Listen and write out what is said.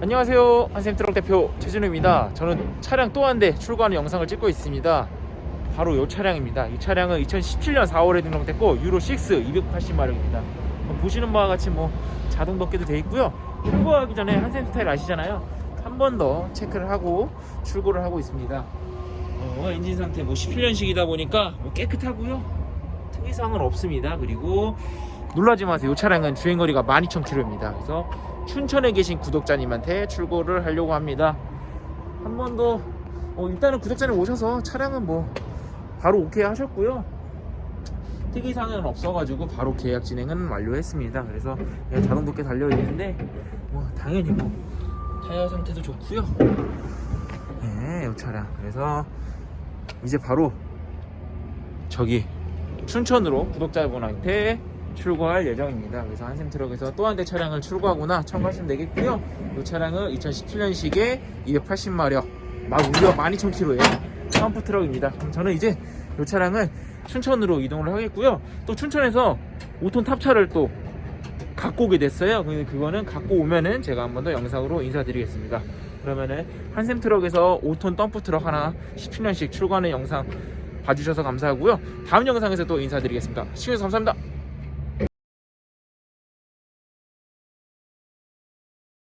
안녕하세요. 한샘트럭 대표 최진우입니다. 저는 차량 또 한 대 출고하는 영상을 찍고 있습니다. 바로 이 차량입니다. 이 차량은 2017년 4월에 등록됐고 유로 6 280마력입니다. 보시는 바와 같이 뭐 자동 덮개도 되어 있고요. 출고하기 전에 한샘 스타일 아시잖아요. 한 번 더 체크를 하고 출고를 하고 있습니다. 어, 엔진 상태 뭐 17년식이다 보니까 뭐 깨끗하고요. 특이사항은 없습니다. 그리고 놀라지 마세요 이 차량은 주행거리가 12,000km입니다 그래서 춘천에 계신 구독자님한테 출고를 하려고 합니다. 한번더 어, 일단은 구독자님 오셔서 차량은 뭐 바로 오케이 하셨고요. 특이 사항은 없어가지고 바로 계약 진행은 완료했습니다. 그래서 그냥 자동 도께 달려 있는데 뭐 당연히 뭐 타이어 상태도 좋고요. 네, 이 차량. 그래서 이제 바로 저기 춘천으로 구독자분한테 출고할 예정입니다. 그래서 한샘 트럭에서 또 한 대 차량을 출고하거나 참고하시면 되겠고요. 이 차량은 2017년식의 280마력, 막 무려 12,000km의 펌프 트럭입니다. 그럼 저는 이제 이 차량을 춘천으로 이동을 하겠고요. 또 춘천에서 5톤 탑차를 또 갖고 오게 됐어요. 그거는 갖고 오면은 제가 한 번 더 영상으로 인사드리겠습니다. 그러면은 한샘 트럭에서 5톤 덤프 트럭 하나 17년씩 출고하는 영상 봐주셔서 감사하고요. 다음 영상에서 또 인사드리겠습니다. 시청해주셔서 감사합니다.